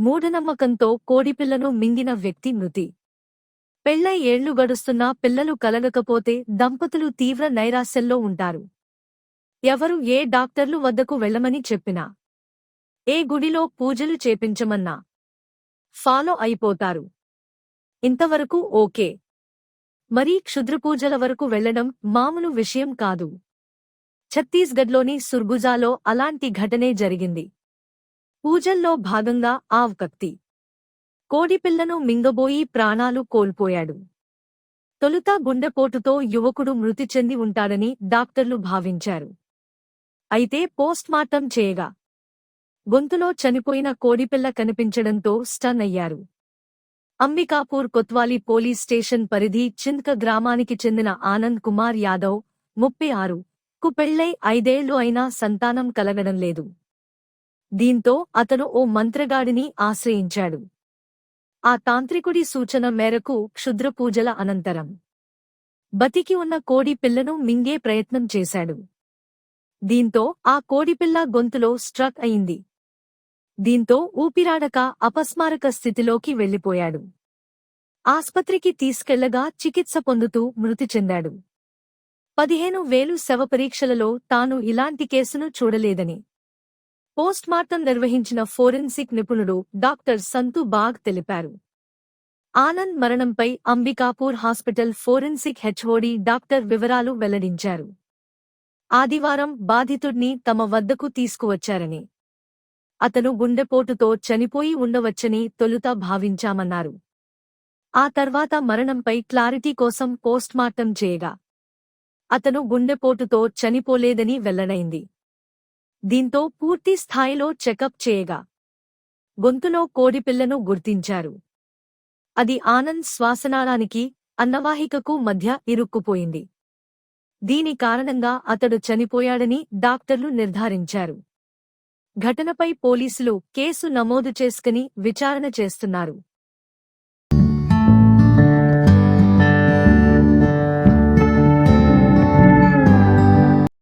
మూఢనమ్మకంతో కోడిపిల్లను మింగిన వ్యక్తి మృతి. పెళ్ళై ఏళ్ళు గడుస్తున్నా పిల్లలు కలగకపోతే దంపతులు తీవ్ర నైరాశ్యంలో ఉంటారు. ఎవరు ఏ డాక్టర్లు వద్దకు వెళ్ళమని చెప్పినా. ఏ గుడిలో పూజలు చేపించమన్నా. ఫాలో అయిపోతారు. ఇంతవరకు ఓకే. మరీ క్షుద్రపూజల వరకు వెళ్ళడం మామూలు విషయం కాదు. ఛత్తీస్గఢ్లోని సుర్గుజాలో అలాంటి ఘటనే జరిగింది. పూజల్లో భాగంగా ఆవ్ కత్తి. కోడిపిల్లను మింగబోయి ప్రాణాలు కోల్పోయాడు. తొలుత గుండెపోటుతో యువకుడు మృతి చెంది ఉంటాడని డాక్టర్లు భావించారు. అయితే పోస్ట్మార్టం చేయగా గొంతులో చనిపోయిన కోడిపిల్ల కనిపించడంతో స్టన్ అయ్యారు. అంబికాపూర్ కొత్వాలి పోలీస్ స్టేషన్ పరిధి చింత్క గ్రామానికి చెందిన ఆనంద్ కుమార్ యాదవ్ ముప్పై ఆరు కు పెళ్ళై ఐదేళ్ళు అయినా సంతానం కలగడం లేదు. దీంతో అతను ఓ మంత్రగాడిని ఆశ్రయించాడు. ఆ తాంత్రికుడి సూచన మేరకు క్షుద్రపూజల అనంతరం బతికి ఉన్న కోడి పిల్లను మింగే ప్రయత్నం చేశాడు. దీంతో ఆ కోడిపిల్ల గొంతులో స్ట్రక్ అయింది. దీంతో ఊపిరాడక అపస్మారక స్థితిలోకి వెళ్ళిపోయాడు ఆస్పత్రికి తీసుకెళ్ళగా చికిత్స పొందుతూ మృతి చెందాడు. పదిహేను వేలు శవపరీక్షలలో తాను ఇలాంటి కేసును చూడలేదని పోస్ట్మార్టం నిర్వహించిన ఫోరెన్సిక్ నిపుణుడు డాక్టర్ సంతు బాగ్ తెలిపారు. Anand మరణంపై Ambikapur hospital forensic H O D doctor వివరాలు వెల్లడించారు. ఆదివారం బాధితుడ్ని తమ వద్దకు తీసుకువచ్చారని అతను గుండెపోటుతో చనిపోయి ఉండవచ్చని తొలుత భావించామన్నారు. ఆ తర్వాత మరణంపై క్లారిటీ కోసం పోస్ట్మార్టం చేయగా అతను గుండెపోటుతో చనిపోలేదని వెల్లడైంది. దీంతో పూర్తి స్థాయిలో చెకప్ చేయగా గొంతులో కోడిపిల్లను గుర్తించారు. అది ఆనంద్ శ్వాసనాళానికి అన్నవాహికకు మధ్య ఇరుక్కుపోయింది. దీని కారణంగా అతడు చనిపోయాడని డాక్టర్లు నిర్ధారించారు. ఘటనపై పోలీసులు కేసు నమోదు చేసుకుని విచారణ చేస్తున్నారు.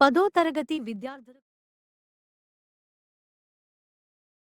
పదో తరగతి విద్యార్థులు